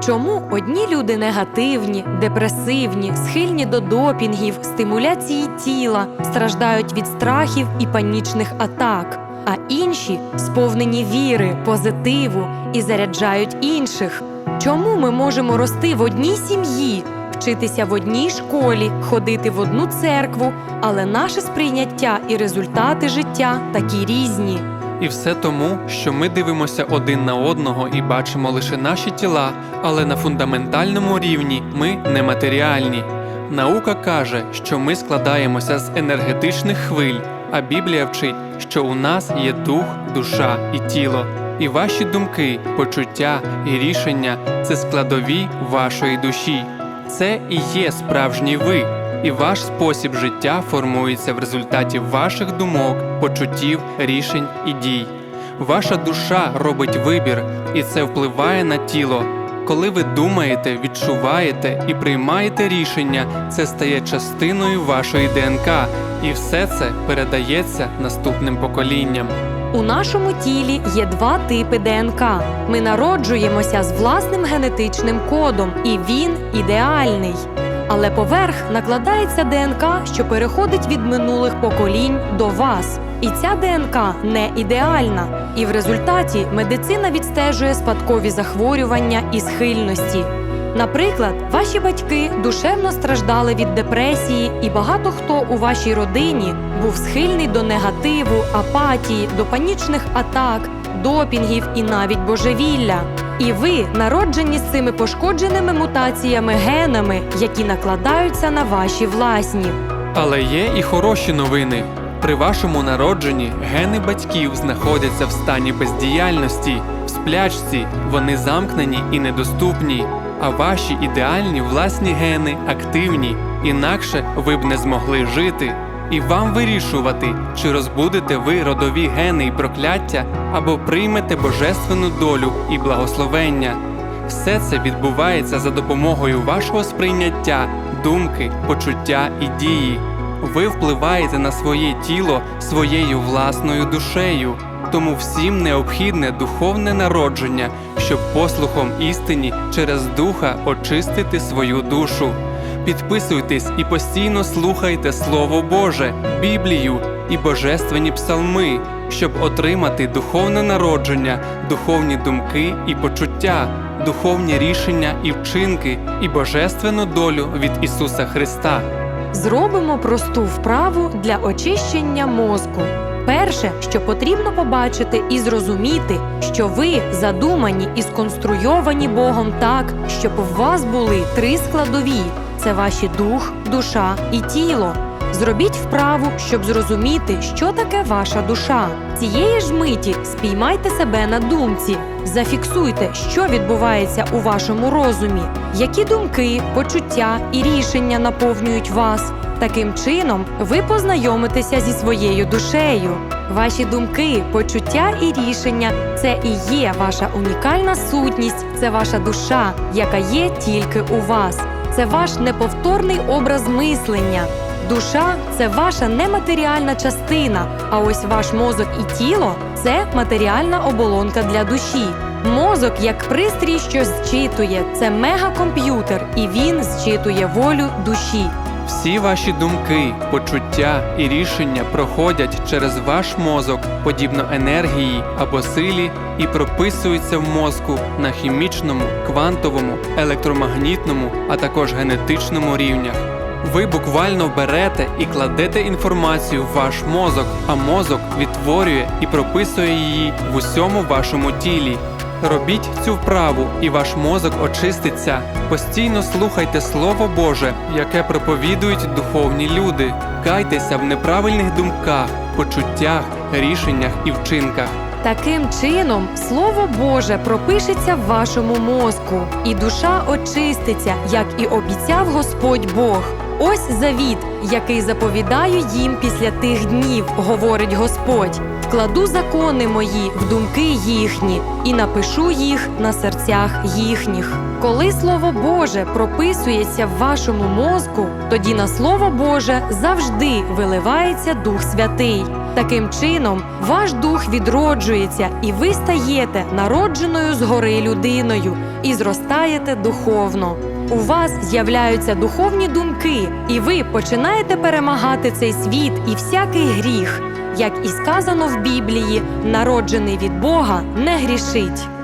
Чому одні люди негативні, депресивні, схильні до допінгів, стимуляції тіла, страждають від страхів і панічних атак, а інші сповнені віри, позитиву і заряджають інших? Чому ми можемо рости в одній сім'ї, вчитися в одній школі, ходити в одну церкву, але наше сприйняття і результати життя такі різні? І все тому, що ми дивимося один на одного і бачимо лише наші тіла, але на фундаментальному рівні ми нематеріальні. Наука каже, що ми складаємося з енергетичних хвиль, а Біблія вчить, що у нас є дух, душа і тіло. І ваші думки, почуття і рішення це складові вашої душі. Це і є справжній ви, і ваш спосіб життя формується в результаті ваших думок, почуттів, рішень і дій. Ваша душа робить вибір, і це впливає на тіло. Коли ви думаєте, відчуваєте і приймаєте рішення, це стає частиною вашої ДНК, і все це передається наступним поколінням. У нашому тілі є два типи ДНК. Ми народжуємося з власним генетичним кодом, і він ідеальний. Але поверх накладається ДНК, що переходить від минулих поколінь до вас. І ця ДНК не ідеальна. І в результаті медицина відстежує спадкові захворювання і схильності. Наприклад, ваші батьки душевно страждали від депресії, і багато хто у вашій родині був схильний до негативу, апатії, до панічних атак, допінгів і навіть божевілля. І ви народжені з цими пошкодженими мутаціями генами, які накладаються на ваші власні. Але є і хороші новини. При вашому народженні гени батьків знаходяться в стані бездіяльності, в сплячці, вони замкнені і недоступні. А ваші ідеальні власні гени активні, інакше ви б не змогли жити. І вам вирішувати, чи розбудете ви родові гени і прокляття, або приймете божественну долю і благословення. Все це відбувається за допомогою вашого сприйняття, думки, почуття і дії. Ви впливаєте на своє тіло своєю власною душею, тому всім необхідне духовне народження, щоб послухом істині через духа очистити свою душу. Підписуйтесь і постійно слухайте Слово Боже, Біблію і божественні псалми, щоб отримати духовне народження, духовні думки і почуття, духовні рішення і вчинки, і божественну долю від Ісуса Христа. Зробимо просту вправу для очищення мозку. Перше, що потрібно побачити і зрозуміти, що ви задумані і сконструйовані Богом так, щоб в вас були три складові: це ваші дух, душа і тіло. Зробіть вправу, щоб зрозуміти, що таке ваша душа. Цієї ж миті спіймайте себе на думці, зафіксуйте, що відбувається у вашому розумі, які думки, почуття і рішення наповнюють вас. Таким чином, ви познайомитеся зі своєю душею. Ваші думки, почуття і рішення це і є ваша унікальна сутність, це ваша душа, яка є тільки у вас. Це ваш неповторний образ мислення. Душа це ваша нематеріальна частина, а ось ваш мозок і тіло це матеріальна оболонка для душі. Мозок, як пристрій, що зчитує, це мегакомп'ютер, і він зчитує волю душі. Всі ваші думки, почуття і рішення проходять через ваш мозок, подібно енергії або силі, і прописуються в мозку на хімічному, квантовому, електромагнітному, а також генетичному рівнях. Ви буквально берете і кладете інформацію в ваш мозок, а мозок відтворює і прописує її в усьому вашому тілі. Робіть цю вправу, і ваш мозок очиститься. Постійно слухайте Слово Боже, яке проповідують духовні люди. Кайтеся в неправильних думках, почуттях, рішеннях і вчинках. Таким чином, Слово Боже пропишеться в вашому мозку, і душа очиститься, як і обіцяв Господь Бог. Ось завіт, який заповідаю їм після тих днів, говорить Господь. Вкладу закони мої в думки їхні і напишу їх на серцях їхніх. Коли Слово Боже прописується в вашому мозку, тоді на Слово Боже завжди виливається Дух Святий. Таким чином, ваш дух відроджується, і ви стаєте народженою згори людиною і зростаєте духовно. У вас з'являються духовні думки, і ви починаєте перемагати цей світ і всякий гріх. Як і сказано в Біблії, народжений від Бога не грішить.